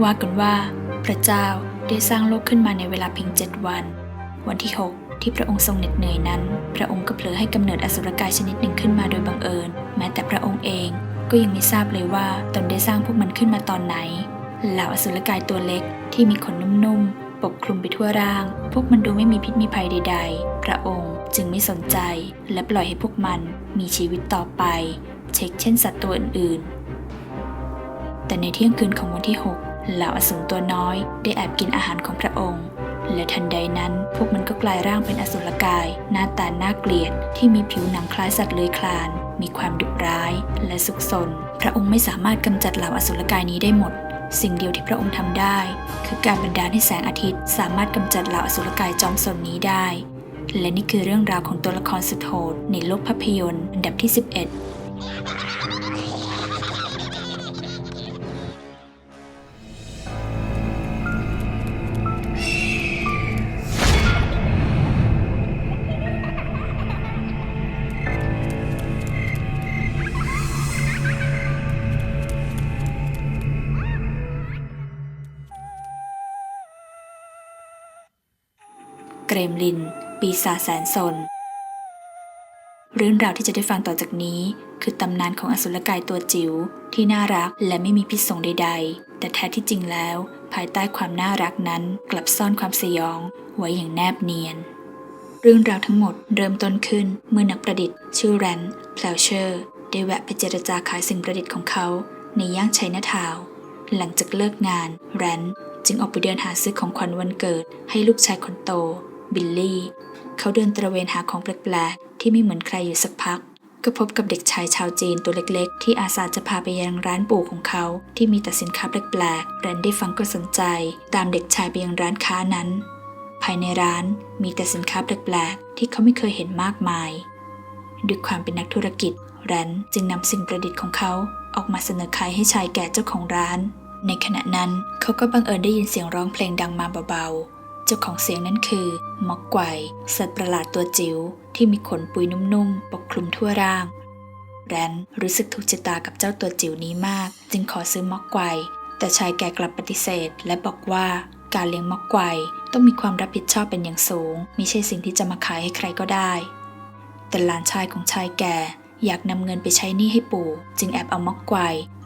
ว่ากันว่า พระเจ้าได้สร้างโลกขึ้นมาในเวลาเพียงเจ็ดวัน วันที่ 6 ที่พระองค์ทรงเหน็ดเหนื่อยนั้น พระองค์ก็เผลอให้กำเนิดอสุรกายชนิดหนึ่งขึ้นมาโดยบังเอิญ แม้แต่พระองค์เองก็ยังไม่ทราบเลยว่าตนได้สร้างพวกมันขึ้นมาตอนไหนเหล่าอสุรกายตัวเล็กที่มีขนนุ่มๆปกคลุมไปทั่วร่าง พวกมันดูไม่มีพิษมีภัยใด ๆ พระองค์จึงไม่สนใจ และปล่อยให้พวกมันมีชีวิตต่อไป เช็คเช่นสัตว์ตัวอื่นๆ แต่ในเที่ยงคืนของวันที่ 6 เหล่าอสูรตัวน้อยได้แอบกินอาหารของพระองค์ และทันใดนั้นพวกมันก็กลายร่างเป็นอสุรกาย หน้าตาน่าเกลียด ที่มีผิวหนังคล้ายสัตว์เลื้อยคลาน มีความดุร้าย และสุกสนพระองค์ไม่สามารถกำจัดเหล่าอสุรกายนี้ได้หมด สิ่งเดียวที่พระองค์ทำได้ คือการบันดาลให้แสงอาทิตย์ สามารถกำจัดเหล่าอสุรกายจอมสนนี้ได้ และนี่คือเรื่องราวของตัวละครสุดโหดในโลกภาพยนตร์อันดับที่ 11 กรมลิน ปีศาจแสนสน เรื่องราวที่จะได้ฟังต่อจากนี้ คือตำนานของอสุรกายตัวจิ๋วที่น่ารักและไม่มีพิษสงใด ๆ แต่แท้ที่จริงแล้ว ภายใต้ความน่ารักนั้นกลับซ่อนความสยอง ไว้อย่างแนบเนียน เรื่องราวทั้งหมดเริ่มต้นขึ้นเมื่อนักประดิษฐ์ ชื่อแรนแพลเชอร์ได้แวะไปเจรจาขายสิ่งประดิษฐ์ของเขาในย่างไชน่าทาวหลังจากเลิกงาน แรนจึงออกไปเดินหาซื้อของขวัญวันเกิดให้ลูกชายคนโต บิลลี่ เขาเดินตระเวนหาของแปลกๆที่ไม่เหมือนใครอยู่สักพัก ก็พบกับเด็กชายชาวจีนตัวเล็กๆ ที่อาสาจะพาไปยังร้านปู่ของเขา ที่มีแต่สินค้าแปลกๆแรนได้ฟังก็สนใจ ตามเด็กชายไปยังร้านค้านั้น ภายในร้านมีแต่สินค้าแปลกๆที่เขาไม่เคยเห็นมากมาย ด้วยความเป็นนักธุรกิจแรนจึงนำสิ่งประดิษฐ์ของเขาออกมาเสนอขายให้ชายแก่เจ้าของร้าน ในขณะนั้นเขาก็บังเอิญได้ยินเสียงร้องเพลงดังมาเบาๆ จ้าของเสียงนั้นคือมอกไกวสัตว์ประหลาดตัวจิ๋วที่มีขนปุยนุ่มๆ ปกคลุมทั่วร่าง แรนรู้สึกถูกชะตากับเจ้าตัวจิ๋วนี้มาก จึงขอซื้อมอกไกวแต่ชายแก่กลับปฏิเสธ และบอกว่าการเลี้ยงมอกไกวต้องมีความรับผิดชอบเป็นอย่างสูงมิใช่สิ่งที่จะมาขายให้ใครก็ได้ แต่หลานชายของชายแก่อยากนำเงินไปใช้หนี้ให้ปู่ จึงแอบเอามอกไกว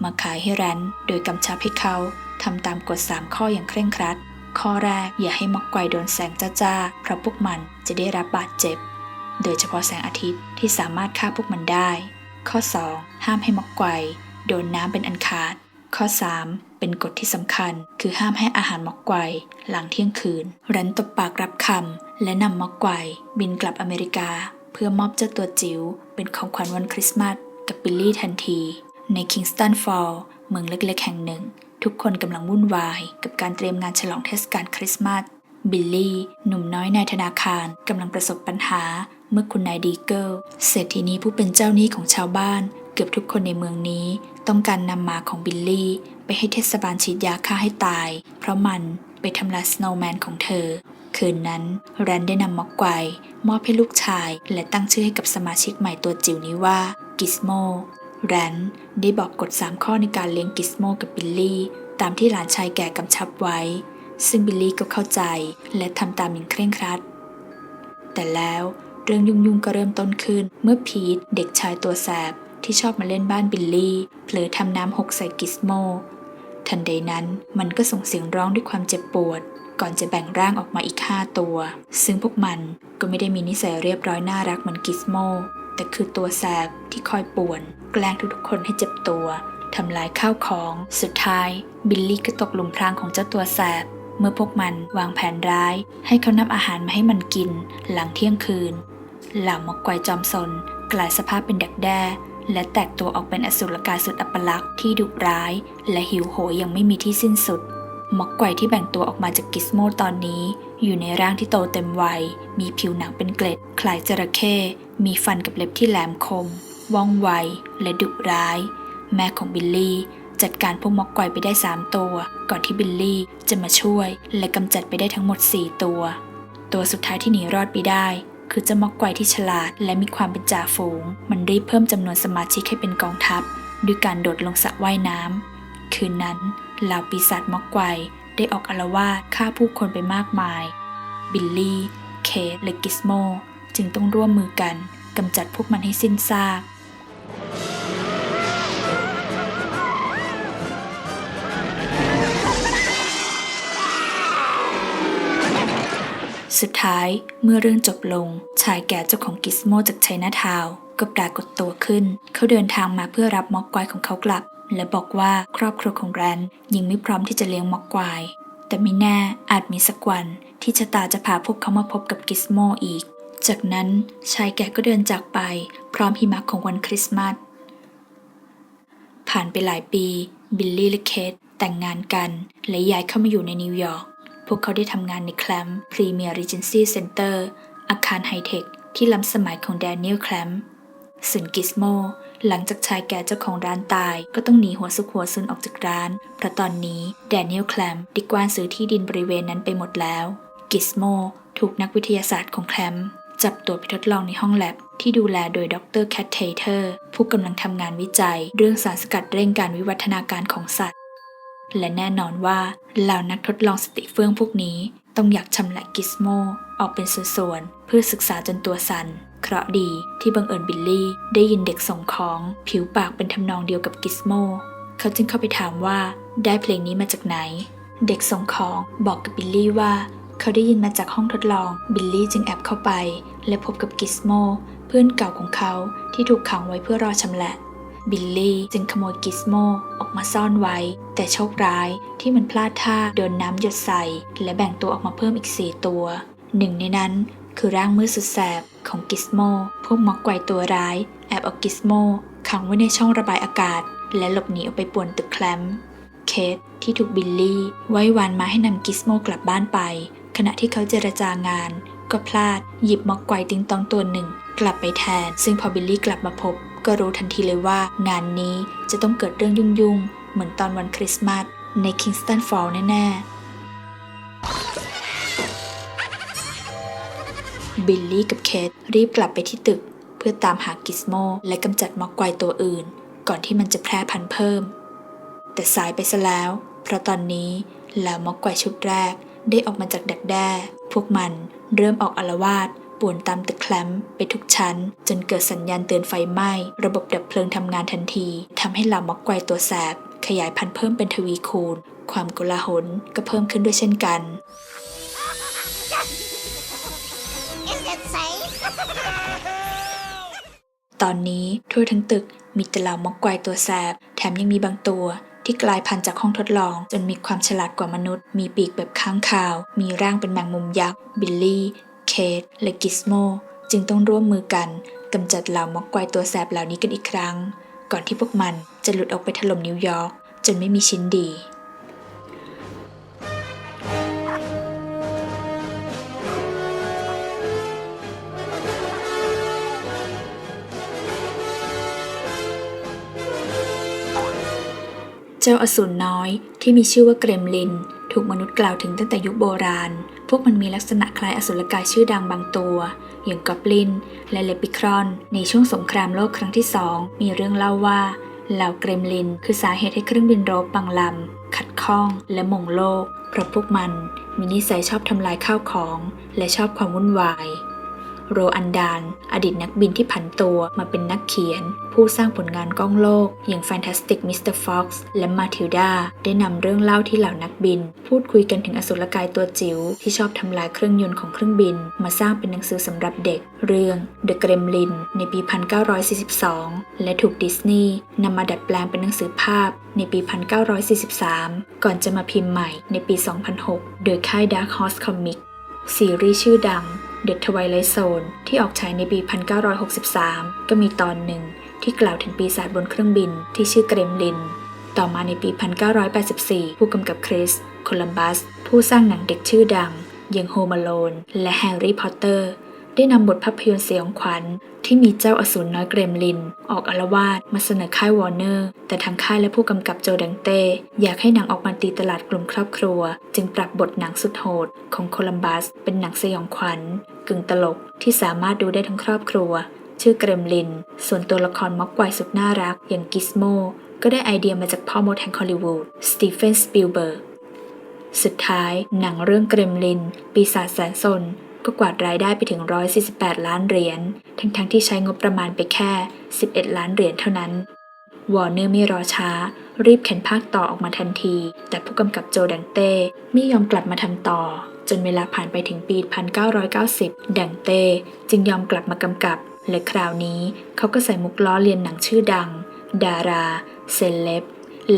มาขายให้แรนโดยกำชับให้เขาทำตามกฎ 3 ข้ออย่างเคร่งครัด ข้อแรกอย่าให้ม็อกไกวโดนแสงจ้าๆเพราะพวกมันจะได้รับบาดเจ็บ โดยเฉพาะแสงอาทิตย์ที่สามารถฆ่าพวกมันได้ ข้อ 2 ห้ามให้ม็อกไกวโดนน้ำเป็นอันขาด ข้อ 3 เป็นกฎที่สำคัญ คือห้ามให้อาหารม็อกไกวหลังเที่ยงคืน รันตบปากรับคำและนำม็อกไกวบินกลับอเมริกา เพื่อมอบเจ้าตัวจิ๋วเป็นของขวัญวันคริสต์มาสกับบิลลี่ทันที ในคิงสตันฟอลล์เมืองเล็กๆแห่งหนึ่ง ทุกคนกำลังวุ่นวายกับการเตรียมงานฉลองเทศกาลคริสต์มาส บิลลี่ หนุ่มน้อยนายธนาคารกำลังประสบปัญหา เมื่อคุณนายดีเกิลเศรษฐีนี้ผู้เป็นเจ้าหนี้ของชาวบ้าน เกือบทุกคนในเมืองนี้ ต้องการนำหมาของบิลลี่ ไปให้เทศบาลฉีดยาฆ่าให้ตาย เพราะมันไปทำลายสโนว์แมนของเธอ คืนนั้นแรนได้นำม็อกไกวมอบให้ลูกชาย และตั้งชื่อให้กับสมาชิกใหม่ตัวจิ๋วนี้ว่ากิสโม แรนได้บอกกฎ 3 ข้อในการเลี้ยงกิสโมกับบิลลี่ตามที่หลานชายแก่กำชับไว้ ซึ่งบิลลี่ก็เข้าใจและทำตามอย่างเคร่งครัด แต่แล้วเรื่องยุ่งๆก็เริ่มต้นขึ้น เมื่อพีทเด็กชายตัวแสบที่ชอบมาเล่นบ้านบิลลี่เผลอทำน้ำหกใส่กิสโม ทันใดนั้นมันก็ส่งเสียงร้องด้วยความเจ็บปวด ก่อนจะแบ่งร่างออกมาอีกห้าตัว ซึ่งพวกมันก็ไม่ได้มีนิสัยเรียบร้อยน่ารักเหมือนกิสโม แต่คือตัวแสบที่คอยป่วน แกล้งทุกๆคนให้เจ็บตัวทำลายข้าวของ สุดท้าย บิลลี่ก็ตกหลุมพรางของเจ้าตัวแสบ เมื่อพวกมันวางแผนร้าย ให้เขานำอาหารมาให้มันกิน หลังเที่ยงคืน เหล่ามกไกวจอมสน กลายสภาพเป็นดักแด้ และแตกตัวออกเป็นอสุรกายสุดอัปลักษ์ที่ดุร้าย และหิวโหยยังไม่มีที่สิ้นสุดมกไกวที่แบ่งตัวออกมาจากกิสโมตอนนี้ อยู่ในร่างที่โตเต็มวัย มีผิวหนังเป็นเกล็ด คล้ายจระเข้ มีฟันกับเล็บที่แหลมคม ว่องไว และดุร้าย แม่ของบิลลี่ จัดการพวกมอกไกวไปได้ 3 ตัว ก่อนที่บิลลี่จะมาช่วย และกำจัดไปได้ทั้งหมด 4 ตัว ตัวสุดท้ายที่หนีรอดไปได้ คือเจ้ามอกไกวที่ฉลาด และมีความเป็นจ่าฝูง มันรีบเพิ่มจำนวนสมาชิกให้เป็นกองทัพ ด้วยการโดดลงสระว่ายน้ำคืนนั้นเหล่าปีศาจม็อกไกว ได้ออกอาละวาดฆ่าผู้คนไปมากมาย บิลลี่ เคทและกิสโมจึงต้องร่วมมือกันกำจัดพวกมันให้สิ้นซากสุดท้ายเมื่อเรื่องจบลง ชายแก่เจ้าของกิสโมจากไชน่าทาวก็ปรากฏตัวขึ้น เขาเดินทางมาเพื่อรับม็อกไกวของเขากลับ และบอกว่าครอบครัวของแรนยังไม่พร้อมที่จะเลี้ยงม็อกไกวแต่ไม่แน่อาจมีสักวันที่ชะตาจะพาพวกเขามาพบกับกิสโมอีก จากนั้นชายแก่ก็เดินจากไป พร้อมหิมะของวันคริสต์มาส ผ่านไปหลายปี บิลลี่และเคทแต่งงานกัน และย้ายเข้ามาอยู่ในนิวยอร์ก พวกเขาได้ทำงานในแคลมพรีเมียร์รีเจนซี่เซ็นเตอร์อาคารไฮเทคที่ล้ำสมัยของแดเนียลแคลมส่วนกิสโม หลังจากชายแก่เจ้าของร้านตาย ก็ต้องหนีหัวซุกหัวซุนออกจากร้าน เพราะตอนนี้แดเนียลแคลมด้กว้านซื้อที่ดินบริเวณนั้นไปหมดแล้ว กิสโมถูกนักวิทยาศาสตร์ของแคลมจับตัวไปทดลองในห้องแลบที่ดูแลโดยดรแคทเทเทอร์ผู้กำลังทำงานวิจัย เรื่องสารสกัดเร่งการวิวัฒนาการของสัตว์ และแน่นอนว่าเหล่านักทดลองสติเฟื่องพวกนี้ ต้องอยากชำละกิสโมออกเป็นส่วนๆเพื่อศึกษาจนตัวสัน่น เคราะดีที่บังเอิญบิลลี่ได้ยินเด็กส่งของผิวปากเป็นทำนองเดียวกับกิสโมเขาจึงเข้าไปถามว่าได้เพลงนี้มาจากไหน เด็กส่งของบอกกับบิลลี่ว่า เขาได้ยินมาจากห้องทดลอง บิลลี่จึงแอบเข้าไป และพบกับกิสโมเพื่อนเก่าของเขาที่ถูกขังไว้เพื่อรอชำแหละบิลลี่จึงขโมยกิสโมออกมาซ่อนไว้ แต่โชคร้ายที่มันพลาดท่าโดนน้ำหยดใส่ และแบ่งตัวออกมาเพิ่มอีกสี่ตัว หนึ่งในนั้นคือร่างมืดสุดแสบ ของกิสโมพวกม็อกไกวตัวร้าย แอบเอากิสโมขังไว้ในช่องระบายอากาศ และหลบหนีออกไปป่วนตึกแคลมเคทที่ถูกบิลลี่ ไว้วานมาให้นำกิสโมกลับบ้านไป ขณะที่เขาเจรจางาน ก็พลาดหยิบม็อกไกวติงตองตัวหนึ่ง กลับไปแทน ซึ่งพอบิลลี่กลับมาพบ ก็รู้ทันทีเลยว่างานนี้จะต้องเกิดเรื่องยุ่งๆ เหมือนตอนวันคริสต์มาสในคิงสตันฟอลแน่ๆ บิลลี่กับเคทรีบกลับไปที่ตึก เพื่อตามหากิสโมและกำจัดม็อกไกวตัวอื่น ก่อนที่มันจะแพร่พันธุ์เพิ่ม แต่สายไปซะแล้ว เพราะตอนนี้เหล่ามอกไกวชุดแรกได้ออกมาจากดักแด้ พวกมันเริ่มออกอารวาสป่วนตามตึกแคลมป์ไปทุกชั้น จนเกิดสัญญาณเตือนไฟไหม้ ระบบดับเพลิงทำงานทันทีทำให้เหล่ามอกไกวตัวแสบขยายพันธุ์เพิ่มเป็นทวีคูณ ความโกลาหลก็เพิ่มขึ้นด้วยเช่นกัน ตอนนี้ทั่วทั้งตึกมีแต่เหล่ามอกไกวตัวแสบ แถมยังมีบางตัวที่กลายพันธุ์จากห้องทดลอง จนมีความฉลาดกว่ามนุษย์ มีปีกแบบค้างคาว มีร่างเป็นแมงมุมยักษ์ บิลลี่ เคท และกิสโม จึงต้องร่วมมือกันกำจัดเหล่ามอกไกวตัวแสบเหล่านี้กันอีกครั้ง ก่อนที่พวกมันจะหลุดออกไปถล่มนิวยอร์กจนไม่มีชิ้นดี จ้าอสูรน้อยที่มีชื่อว่าเกรมลิน ถูกมนุษย์กล่าวถึงตั้งแต่ยุคโบราณ พวกมันมีลักษณะคล้ายอสุรกายชื่อดังบางตัว อย่างกอบลิน และเลปิครอน ในช่วงสงครามโลกครั้งที่สองมีเรื่องเล่าว่าเหล่าเกรมลิน คือสาเหตุให้เครื่องบินรบบางลำขัดข้องและหม่งโลกเพราะพวกมันมีนิสัยชอบทำลายข้าวของ และชอบความวุ่นวาย โรอันดาน อดีตนักบินที่ผันตัวมาเป็นนักเขียน ผู้สร้างผลงานกล้องโลก อย่าง Fantastic Mr. Fox และ Matilda ได้นำเรื่องเล่าที่เหล่านักบิน พูดคุยกันถึงอสุรกายตัวจิ๋วที่ชอบทำลายเครื่องยนต์ของเครื่องบิน มาสร้างเป็นหนังสือสำหรับเด็ก เรื่อง The Gremlin ในปี 1942 และถูกดิสนีย์นำมาดัดแปลงเป็นหนังสือภาพในปี 1943 ก่อนจะมาพิมพ์ใหม่ในปี 2006 โดยค่าย Dark Horse Comics ซีรีส์ชื่อดัง The Twilight Zone ที่ออกฉายในปี 1963 ก็มีตอนหนึ่งที่กล่าวถึงปีศาจบนเครื่องบินที่ชื่อเกรมลิน ต่อมาในปี 1984 ผู้กำกับคริส โคลัมบัส ผู้สร้างหนังเด็กชื่อดังอย่างโฮมาโลนและแฮร์รี่พอตเตอร์ ได้นำบทภาพยนตร์สยองขวัญ ที่มีเจ้าอสูรน้อยเกรมลิน ออกอารวาสมาเสนอค่ายวอร์เนอร์ แต่ทางค่ายและผู้กำกับโจดังเต้ อยากให้หนังออกมาตีตลาดกลุ่มครอบครัว จึงปรับบทหนังสุดโหด ของโคลัมบัส เป็นหนังสยองขวัญ กึ่งตลกที่สามารถดูได้ทั้งครอบครัว ชื่อเกรมลิน ส่วนตัวละครม็อกไกวสุดน่ารัก อย่างกิสโมก็ได้ไอเดียมาจากพ่อมดแห่งฮอลลีวูดสตีเฟนสปิลเบิร์กสุดท้ายหนังเรื่องเกรมลิน ปีศาจแสนสน ก็กวาดรายได้ไปถึง 148 ล้านเหรียญ ทั้งๆที่ใช้งบประมาณไปแค่ 11 ล้านเหรียญเท่านั้น วอร์เนอร์ไม่รอช้า รีบเข็นภาคต่อออกมาทันที แต่ผู้กำกับโจดังเต้ไม่ยอมกลับมาทำต่อ จนเวลาผ่านไปถึงปี 1990 ดังเต้จึงยอมกลับมากำกับ และคราวนี้เขาก็ใส่มุกล้อเลียนหนังชื่อดัง ดารา เซเลบ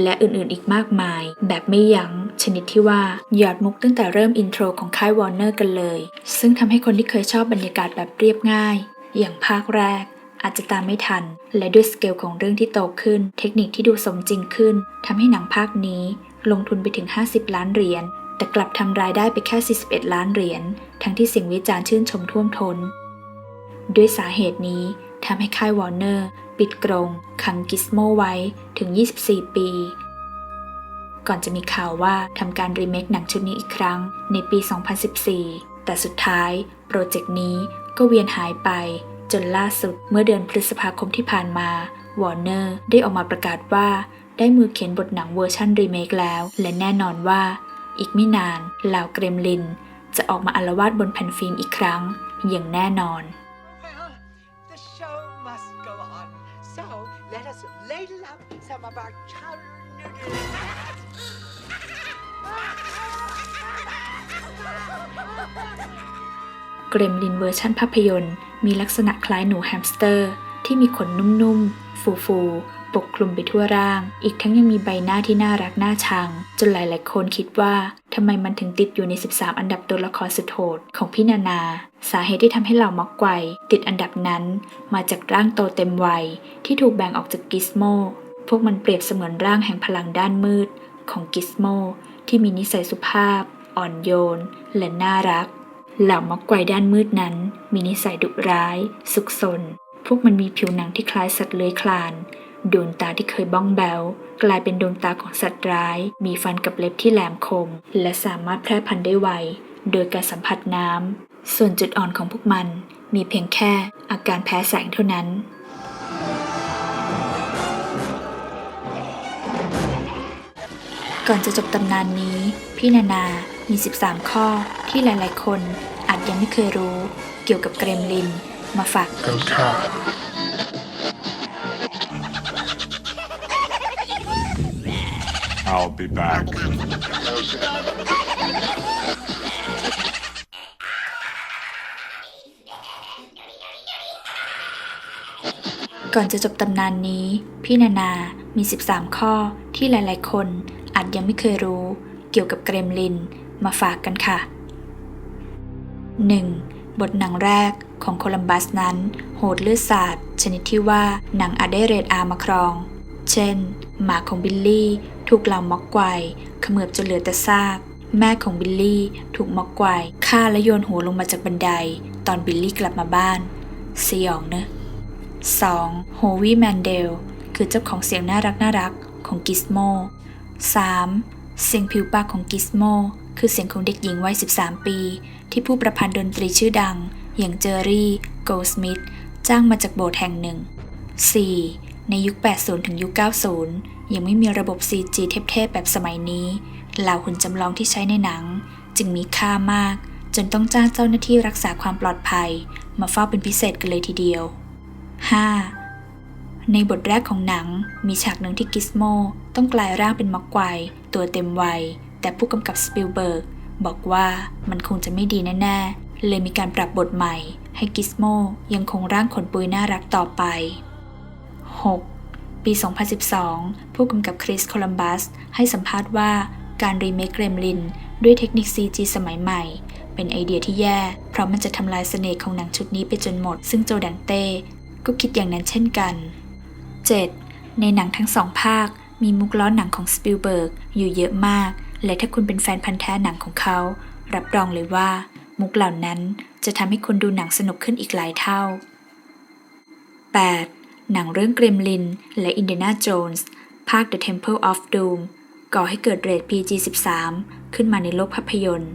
และอื่นๆอีกมากมาย แบบไม่ยัง้ง ชนิดที่ว่าหยอดมุกตั้งแต่เริ่มอินโทรของค่ายวอร์เนอร์กันเลย ซึ่งทำให้คนที่เคยชอบบรรยากาศแบบเรียบง่าย อย่างภาคแรกอาจจะตามไม่ทัน และด้วยสเกลของเรื่องที่โตขึ้น เทคนิคที่ดูสมจริงขึ้นทำให้หนังภาคนี้ ลงทุนไปถึง 50 ล้านเหรียญแต่กลับทำรายได้ไปแค่ 41 ล้านเหรียญทั้งที่เสิ่งวิจารณ์ชื่นชมท่วมท้นด้วยสาเหตุนี้ ทำให้ค่ายวอร์เนอร์ ปิดกรงขังกิสโมไว้ถึง 24 ปี ก่อนจะมีข่าวว่าทำการรีเมคหนังชุดนี้อีกครั้งในปี 2014 แต่สุดท้ายโปรเจกต์นี้ก็เวียนหายไปจนล่าสุดเมื่อเดือนพฤษภาคมที่ผ่านมาวอร์เนอร์ได้ออกมาประกาศว่าได้มือเขียนบทหนังเวอร์ชันรีเมคแล้ว และแน่นอนว่า อีกไม่นานเหล่าเกรมลิน จะออกมาอาลวาดบนแผ่นฟิล์มอีกครั้ง อย่างแน่นอน some of our chowder noodles. เกรมลินเวอร์ชันภาพยนตร์ มีลักษณะคล้ายหนูแฮมสเตอร์ ที่มีขนนุ่มๆ ฟูๆ ปกคลุมไปทั่วร่าง อีกทั้งยังมีใบหน้าที่น่ารักน่าชัง จนหลายๆคนคิดว่าทำไมมันถึงติดอยู่ใน 13 อันดับตัวละครสุดโหดของพี่นานา สาเหตุที่ทำให้เหล่ามอกไกวติดอันดับนั้น มาจากร่างโตเต็มวัยที่ถูกแบ่งออกจากกิสโม พวกมันเปรียบเสมือนร่างแห่งพลังด้านมืดของกิสโมที่มีนิสัยสุภาพ อ่อนโยน และน่ารัก เหล่ามอกไกวด้านมืดนั้น มีนิสัยดุร้าย สุกสน พวกมันมีผิวหนังที่คล้ายสัตว์เลื้อยคลาน ดวงตาที่เคยบ้องแบวกลายเป็นดวงตาของสัตว์ร้าย มีฟันกับเล็บที่แหลมคม และสามารถแพร่พันธุ์ได้ไว โดยการสัมผัสน้ำ ส่วนจุดอ่อนของพวกมัน มีเพียงแค่อาการแพ้แสงเท่านั้น ก่อนจะจบตำนานนี้ พี่นานามี 13 ข้อที่หลายๆ คนอาจยังไม่เคยรู้ เกี่ยวกับเกรมลินมาฝาก I'll be back. ก่อนจะจบตำนานนี้ พี่นานามี 13 ข้อที่หลาย ๆ คน อาจยังไม่เคยรู้เกี่ยวกับเกรมลินมาฝากกันค่ะ 1. บทหนังแรกของโคลัมบัสนั้น โหดเลือดสาดชนิดที่ว่าหนังอาจได้เรทอามาครอง เช่น หมาของบิลลี่ถูกเหล่ามอกไกวเขมือบจนเหลือแต่ซากแม่ของบิลลี่ถูกมอกไกวฆ่าและโยนหัวลงมาจากบันได ตอนบิลลี่กลับมาบ้าน สยองเนอะ 2. โฮวีแมนเดลคือเจ้าของเสียงน่ารักน่ารักของกิสโม 3. เสียงผิวปากของกิสโมคือเสียงของเด็กหญิงวัย 13 ปี ที่ผู้ประพันธ์ดนตรีชื่อดัง อย่างเจอรี่โกลสมิธจ้างมาจากโบสถ์แห่งหนึ่ง 4. ในยุค 80 ถึงยุค 90 ยังไม่มีระบบ CG เทพๆแบบสมัยนี้เหล่าหุ่นจำลองที่ใช้ในหนัง จึงมีค่ามาก จนต้องจ้างเจ้าหน้าที่รักษาความปลอดภัย มาเฝ้าเป็นพิเศษกันเลยทีเดียว 5. ในบทแรกของหนัง มีฉากหนึ่งที่กิสโมต้องกลายร่างเป็นม็อกไกวตัวเต็มวัย แต่ผู้กำกับสปิลเบิร์กบอกว่ามันคงจะไม่ดีแน่ๆ เลยมีการปรับบทใหม่ ให้กิสโมยังคงร่างขนปุยน่ารักต่อไป 6. ปี 2012 ผู้กำกับคริสโคลัมบัสให้สัมภาษณ์ว่าการรีเมคเกรมลินด้วยเทคนิค CG สมัยใหม่ เป็นไอเดียที่แย่ เพราะมันจะทำลายเสน่ห์ของหนังชุดนี้ไปจนหมด ซึ่งโจดังเต้ก็คิดอย่างนั้นเช่นกัน 7. ในหนังทั้งสองภาค มีมุกล้อหนังของสปิลเบิร์กอยู่เยอะมาก และถ้าคุณเป็นแฟนพันธ์แท้หนังของเขา รับรองเลยว่า มุกเหล่านั้นจะทำให้คนดูหนังสนุกขึ้นอีกหลายเท่า 8. หนังเรื่องเกรมลิน และอินเด n นาโจนส์ภาค The Temple of Doom ก่อให้เกิดเรท PG-13 ขึ้นมาในโลกภาพยนตร์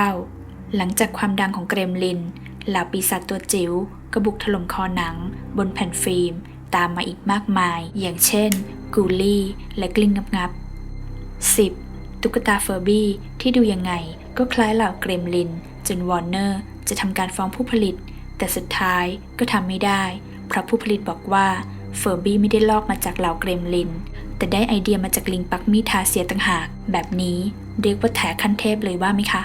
9. หลังจากความดังของเกรมลินเหล่าปีศาจตัวจิ๋วก็บุกถล่มคอหนัง บนแผ่นฟิล์ม ตามมาอีกมากมาย อย่างเช่น กูลี่ และกลิ้งงับงับ 10. ตุ๊กตาเฟอร์บี้ที่ดูยังไงก็คล้ายเหล่าเกรมลิน จนวอร์เนอร์จะทำการฟ้องผู้ผลิต แต่สุดท้ายก็ทำไม่ได้ เพราะผู้ผลิตบอกว่าเฟอร์บี้ไม่ได้ลอกมาจากเหล่าเกรมลิน แต่ได้ไอเดียมาจากลิงปักมีทาเซียต่างหาก แบบนี้เรียกว่าแถขั้นเทพเลยว่าไหมคะ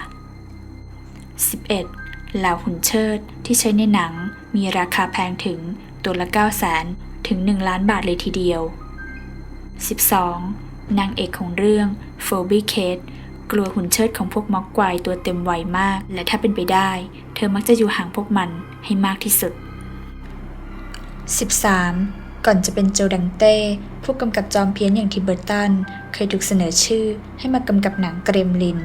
11. เหล่าหุ่นเชิดที่ใช้ในหนังมีราคาแพงถึงตัวละ 9 0 0 0 0 0 ถึง 1 ล้านบาทเลยทีเดียว 12. นางเอกของเรื่องโฟบี้เคทกลัวหุ่นเชิดของพวกม็อกไกวตัวเต็มวัยมาก และถ้าเป็นไปได้ เธอมักจะอยู่ห่างพวกมันให้มากที่สุด 13. ก่อนจะเป็นโจดังเต้ ผู้กำกับจอมเพี้ยนอย่างทิเบอร์ตัน เคยถูกเสนอชื่อให้มากำกับหนังเกรมลิน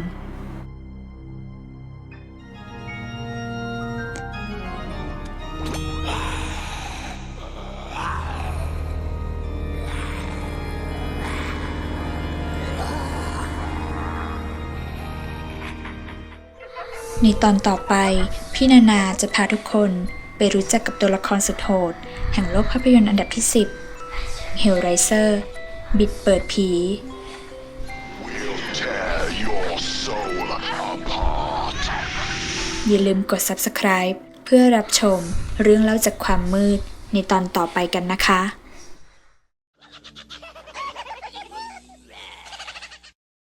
ในตอนต่อไปพี่นานาจะพาทุกคนไปรู้จักกับตัวละครสุดโหด แห่งโลกภาพยนตร์อันดับที่ 10 Hellraiser บิดเปิดผี We'll อย่าลืมกด Subscribe เพื่อรับชมเรื่องเล่าจากความมืดในตอนต่อไปกันนะคะ